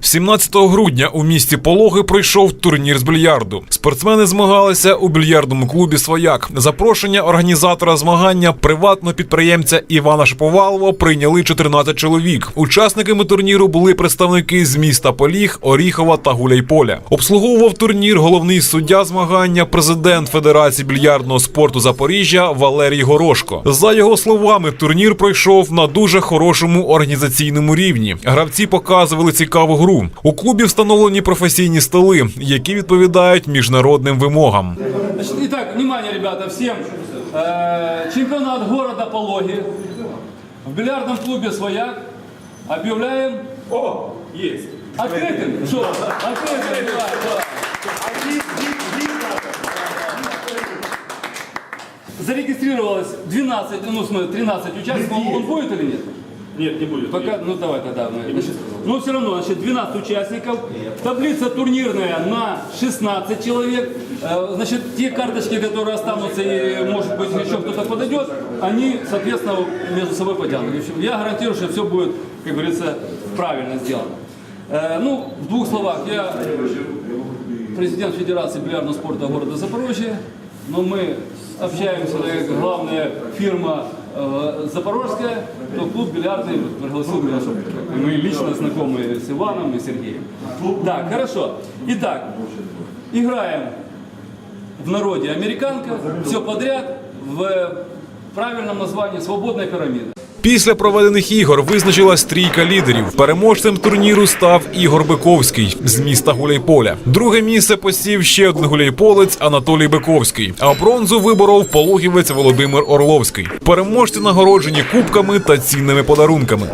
17 грудня у місті Пологи пройшов турнір з більярду. Спортсмени змагалися у більярдному клубі Свояк. Запрошення організатора змагання приватного підприємця Івана Шаповалова прийняли 14 чоловік. Учасниками турніру були представники з міста Поліг, Оріхова та Гуляйполя. Обслуговував турнір головний суддя змагання, президент Федерації більярдного спорту Запоріжжя Валерій Горошко. За його словами, турнір пройшов на дуже хорошому організаційному рівні. Гравці показували цікаву гру У клубі встановлені професійні столи, які відповідають міжнародним вимогам. Значит, итак, внимание, ребята, всем. Э, чемпионат города Пологи в бильярдном клубе «Свояк» объявляем О, есть. открытым. Что? Открытым, да, да. Зарегистрировалось 12, ну, в смысле, 13 участников. Он будет или нет? Нет, не будет. Пока, ну давай тогда. мы, значит, но все равно, значит, 12 участников. Таблица турнирная на 16 человек. Э, Значит, те карточки, которые останутся, и может быть еще кто-то подойдет, они, соответственно, между собой потянут. В общем, Я гарантирую, что все будет, как говорится, правильно сделано. Э, Ну, в двух словах, я президент Федерации бильярдного спорта города Запорожье, но мы общаемся, как главная фирма э, Запорожская, то клуб бильярдный пригласил меня, чтобы мы лично знакомы с Иваном и Сергеем. Так, хорошо. Итак, играем в народе американка, все подряд, в правильном названии «Свободная пирамида». Після проведених ігор визначилась трійка лідерів. Переможцем турніру став Ігор Биковський з міста Гуляйполя. Друге місце посів ще один гуляйполець Анатолій Биковський. А бронзу виборов пологівець Володимир Орловський. Переможці нагороджені кубками та цінними подарунками.